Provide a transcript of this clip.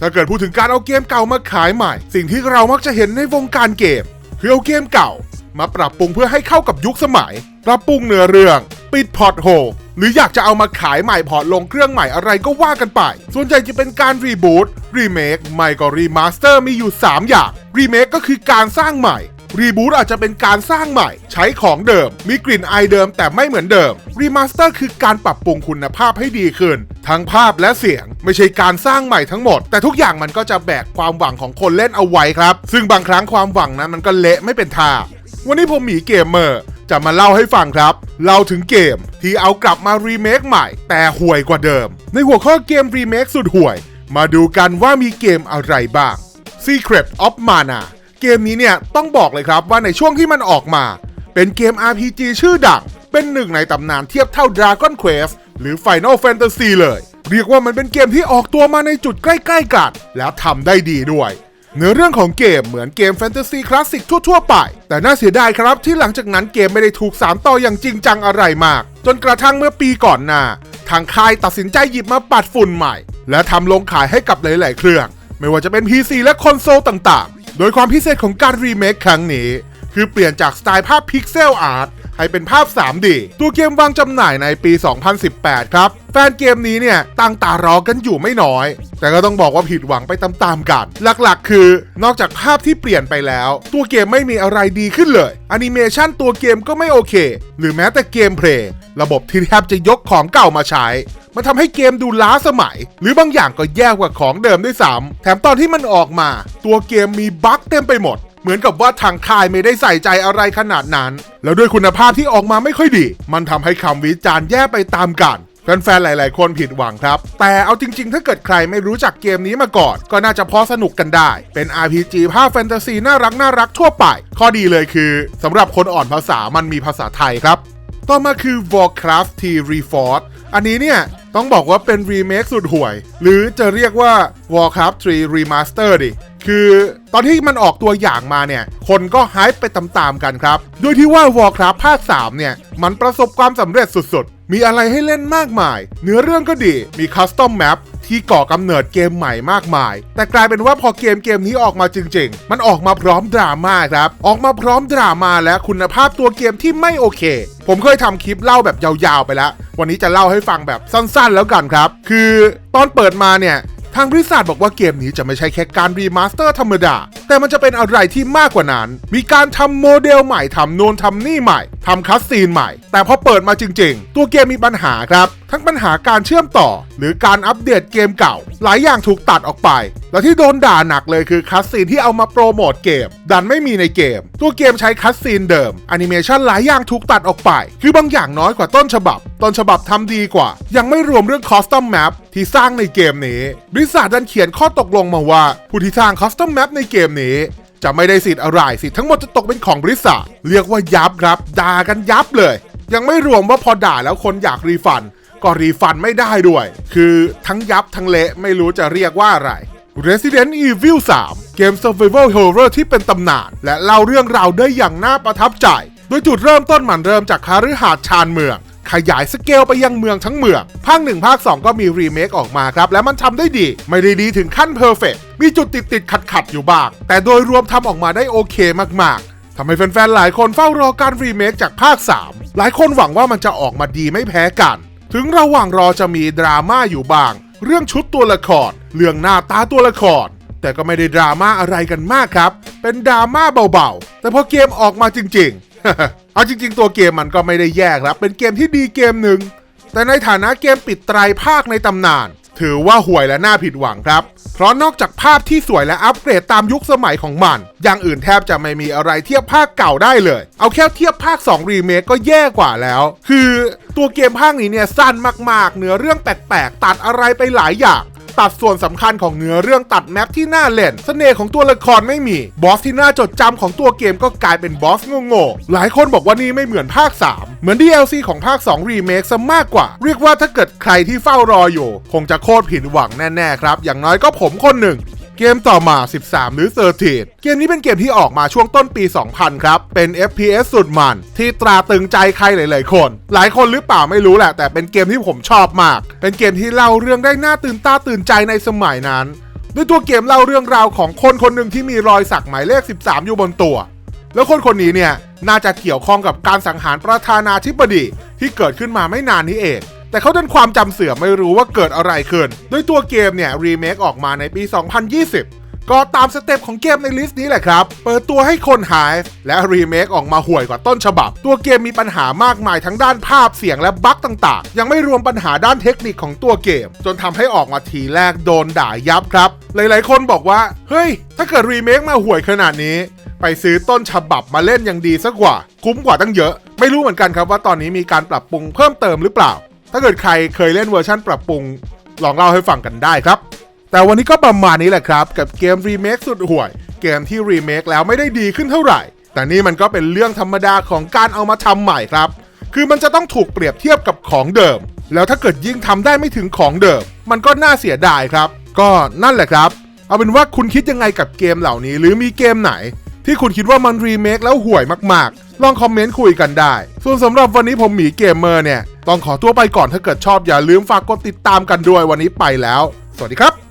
ถ้าเกิดพูดถึงการเอาเกมเก่ามาขายใหม่ สิ่งที่เรามักจะเห็นในวงการเกม คือเอาเกมเก่า มาปรับปรุงเพื่อให้เข้ากับยุคสมัย ปรับปรุงเนื้อเรื่อง ปิดพอร์ตโฮลหรืออยากจะเอามาขายใหม่พอร์ตลงเครื่องใหม่อะไรก็ว่ากันไป ส่วนใหญ่จะเป็นการรีบูตรีเมคไม่ก็รีมาสเตอร์มีอยู่ 3 อย่าง รีเมคก็คือการสร้างใหม่ รีบูตอาจจะเป็นการสร้างใหม่ ใช้ของเดิม มีกลิ่นอายเดิมแต่ไม่เหมือนเดิมรีมาสเตอร์คือการปรับปรุงคุณภาพให้ดีขึ้น ทั้งภาพและเสียงไม่ใช่การสร้างใหม่ทั้งหมด แต่ทุกอย่างมันก็จะแบกความหวังของคนเล่นเอาไว้ครับ ซึ่งบางครั้งความหวังนั้นมันก็เละไม่เป็นท่าวันนี้ผมหมีเกมเมอร์จะมาเล่าให้ฟังครับ เล่าถึงเกมที่เอากลับมารีเมคใหม่ แต่ห่วยกว่าเดิม ในหัวข้อเกมรีเมคสุดห่วย มาดูกันว่ามีเกมอะไรบ้าง Secret of Mana กมนี้เนี่ยต้องบอกเลยครับว่าในช่วงที่มันออกมา เป็นเกม RPG ชื่อดัง เป็นหนึ่งในตำนานเทียบเท่า Dragon Quest หรือ Final Fantasy เลย เรียกว่ามันเป็นเกมที่ออกตัวมาในจุดใกล้ๆกัน แล้วทำได้ดีด้วยเนื้อเรื่องของเกมเหมือนเกมแฟนตาซีคลาสสิกทั่ว ๆ ไป แต่น่าเสียดายครับที่หลังจากนั้นเกมไม่ได้ถูกสานต่ออย่างจริงจังอะไรมาก จนกระทั่งเมื่อปีก่อนหน้า ทางค่ายตัดสินใจหยิบมาปัดฝุ่นใหม่ และทำลงขายให้กับหลาย ๆ เครื่อง ไม่ว่าจะเป็น PC และคอนโซลต่างๆ โดยความพิเศษของการรีเมคครั้งนี้ คือเปลี่ยนจากสไตล์ภาพพิกเซลอาร์ตให้เป็นภาพ 3D ตัวเกมวางจำหน่ายในปี 2018 ครับ แฟนเกมนี้เนี่ยตั้งตารอกันอยู่ไม่น้อย แต่ก็ต้องบอกว่าผิดหวังไปตามๆกัน หลักๆ คือนอกจากภาพที่เปลี่ยนไปแล้ว ตัวเกมไม่มีอะไรดีขึ้นเลยแอนิเมชันตัวเกมก็ไม่โอเค หรือแม้แต่เกมเพลย์ระบบที่แทบจะยกของเก่ามาใช้ มันทำให้เกมดูล้าสมัย หรือบางอย่างก็แย่กว่าของเดิมด้วยซ้ำแถมตอนที่มันออกมา ตัวเกมมีบั๊กเต็มไปหมด เหมือนกับว่าทางค่ายไม่ได้ใส่ใจอะไรขนาดนั้น แล้วด้วยคุณภาพที่ออกมาไม่ค่อยดี มันทำให้คำวิจารณ์แย่ไปตามกันแฟนๆ หลาย ๆ คนผิดหวังครับ แต่เอาจริง ๆ ถ้าเกิดใครไม่รู้จักเกมนี้มาก่อน ก็น่าจะพอสนุกกันได้ เป็น RPG ภาพแฟนตาซีน่ารักน่ารักทั่วไป ข้อดีเลยคือสำหรับคนอ่อนภาษามันมีภาษาไทยครับ ต่อมาคือ Warcraft T Reforged อันนี้เนี่ย ต้องบอกว่าเป็นรีเมคสุดห่วย หรือจะเรียกว่า Warcraft 3 Remaster ดิ คือตอนที่มันออกตัวอย่างมาเนี่ย คนก็ไฮป์ไปตามๆกันครับ โดยที่ว่า Warcraft ภาค 3 เนี่ย มันประสบความสำเร็จสุดๆ มีอะไรให้เล่นมากมาย เนื้อเรื่องก็ดี มีคัสตอมแมปที่ก่อกำเนิดเกมใหม่มากมาย แต่กลายเป็นว่าพอเกมเกมนี้ออกมาจริง ๆ มันออกมาพร้อมดราม่าครับ ออกมาพร้อมดราม่าและคุณภาพตัวเกมที่ไม่โอเค ผมเคยทำคลิปเล่าแบบยาวๆไปแล้ว วันนี้จะเล่าให้ฟังแบบสั้นๆ แล้วกันครับ คือตอนเปิดมาเนี่ยทางบริษัทบอกว่าเกมนี้จะไม่ใช่แค่การรีมาสเตอร์ธรรมดา แต่มันจะเป็นอะไรที่มากกว่านั้น มีการทำโมเดลใหม่ทำโนนทำนี่ใหม่ทำคัสซีนใหม่ แต่พอเปิดมาจริง ๆ ตัวเกมมีปัญหาครับ ทั้งปัญหาการเชื่อมต่อ หรือการอัปเดตเกมเก่า หลายอย่างถูกตัดออกไป แล้วที่โดนด่าหนักเลยคือคัสซีนที่เอามาโปรโมทเกม ดันไม่มีในเกม ตัวเกมใช้คัสซีนเดิมแอนิเมชันหลายอย่างถูกตัดออกไป คือบางอย่างน้อยกว่าต้นฉบับ ต้นฉบับทำดีกว่า ยังไม่รวมเรื่องคอสตอมแมปที่สร้างในเกมนี้บริษัทดันเขียนข้อตกลงมาว่า ผู้ที่สร้างคอสตอมแมปในเกมนี้จะไม่ได้สิทธิ์อะไรสิทธิ์ทั้งหมดจะตกเป็นของบริษัทเรียกว่ายับครับด่ากันยับเลย ยังไม่รวมว่าพอด่าแล้วคนอยากรีฟัน ก็รีฟันไม่ได้ด้วย คือทั้งยับทั้งเละไม่รู้จะเรียกว่าอะไร Resident Evil 3 เกม Survival Horror ที่เป็นตำนาน และเล่าเรื่องราวได้อย่างน่าประทับใจ โดยจุดเริ่มต้นมันเริ่มจากคาฤหาสน์ชานเมือง ขยายสเกลไปยังเมืองทั้งเมือง ภาค1ภาค 2 ก็มีรีเมคออกมาครับ และมันทำได้ดี ไม่ได้ดีถึงขั้นเพอร์เฟกมีจุดติดติดขัดขัดอยู่บ้าง แต่โดยรวมทำออกมาได้โอเคมากๆทำให้แฟนๆ หลายคนเฝ้ารอการรีเมคจากภาค 3 หลายคนหวังว่ามันจะออกมาดีไม่แพ้กัน ถึงระหว่างรอจะมีดราม่าอยู่บ้าง เรื่องชุดตัวละคร เรื่องหน้าตาตัวละคร แต่ก็ไม่ได้ดราม่าอะไรกันมากครับ เป็นดราม่าเบาๆ แต่พอเกมออกมาจริง ๆ เอาจริง ๆ ตัวเกมมันก็ไม่ได้แย่ครับ เป็นเกมที่ดีเกมหนึ่ง แต่ในฐานะเกมปิดไตรภาคในตำนาน ถือว่าห่วยและน่าผิดหวังครับ เพราะนอกจากภาพที่สวยและอัปเกรดตามยุคสมัยของมัน อย่างอื่นแทบจะไม่มีอะไรเทียบภาคเก่าได้เลย เอาแค่เทียบภาค 2 รีเมคก็แย่กว่าแล้ว คือตัวเกมภาคนี้เนี่ยสั้นมากๆ เนื้อเรื่องแปลกๆ ตัดอะไรไปหลายอย่าง ตัดส่วนสำคัญของเนื้อเรื่องตัดแมปที่น่าเล่นเสน่ห์ของตัวละครไม่มีบอสที่น่าจดจำของตัวเกมก็กลายเป็นบอสโง่ๆหลายคนบอกว่านี่ไม่เหมือนภาค 3 เหมือน DLC ของภาค2รีเมคซะมากกว่า เรียกว่าถ้าเกิดใครที่เฝ้ารออยู่ คงจะโคตรผิดหวังแน่ๆครับ อย่างน้อยก็ผมคนหนึ่ง เกมต่อมา 13 หรือ13เกมนี้เป็นเกมที่ออกมาช่วงต้นปี 2000 ครับ เป็น FPS สุดมัน ที่ตราตึงใจใครหลาย ๆ คน หลายคนหรือเปล่าไม่รู้แหละ แต่เป็นเกมที่ผมชอบมาก เป็นเกมที่เล่าเรื่องได้น่าตื่นตาตื่นใจในสมัยนั้นด้วยตัวเกมเล่าเรื่องราวของคนคนหนึ่งที่มีรอยสักหมายเลข 13 อยู่บนตัว แล้วคนคนนี้เนี่ยน่าจะเกี่ยวข้องกับการสังหารประธานาธิบดีที่เกิดขึ้นมาไม่นานนี้เอง แต่เขาดันความจำเสื่อมไม่รู้ว่าเกิดอะไรขึ้นด้วยตัวเกมเนี่ยรีเมคออกมาในปี 2020 ก็ตามสเต็ปของเกมในลิสต์นี้แหละครับ เปิดตัวให้คนหายและรีเมคออกมาห่วยกว่าต้นฉบับ ตัวเกมมีปัญหามากมายทั้งด้านภาพเสียงและบั๊กต่างๆ ยังไม่รวมปัญหาด้านเทคนิคของตัวเกม จนทำให้ออกมาทีแรกโดนด่ายับครับ หลายๆ คนบอกว่า เฮ้ย ถ้าเกิดรีเมคมาห่วยขนาดนี้ไปซื้อต้นฉบับมาเล่นยังดีสักกว่า คุ้มกว่าตั้งเยอะ ไม่รู้เหมือนกันครับว่าตอนนี้มีการปรับปรุงเพิ่มเติมหรือเปล่า ถ้าเกิดใครเคยเล่นเวอร์ชันปรับปรุง ลองเล่าให้ฟังกันได้ครับ แต่วันนี้ก็ประมาณนี้แหละครับ กับเกมรีเมคสุดห่วย เกมที่รีเมคแล้วไม่ได้ดีขึ้นเท่าไหร่ แต่นี่มันก็เป็นเรื่องธรรมดาของการเอามาทำใหม่ครับ คือมันจะต้องถูกเปรียบเทียบกับของเดิม แล้วถ้าเกิดยิ่งทำได้ไม่ถึงของเดิม มันก็น่าเสียดายครับ ก็นั่นแหละครับ เอาเป็นว่าคุณคิดยังไงกับเกมเหล่านี้ หรือมีเกมไหน ที่คุณคิดว่ามันรีเมคแล้วห่วยมากๆ ลองคอมเมนต์คุยกันได้ ส่วนสำหรับวันนี้ผมหมีเกมเมอร์เนี่ย ต้องขอตัวไปก่อนถ้าเกิดชอบอย่าลืมฝากกดติดตามกันด้วยวันนี้ไปแล้ว สวัสดีครับ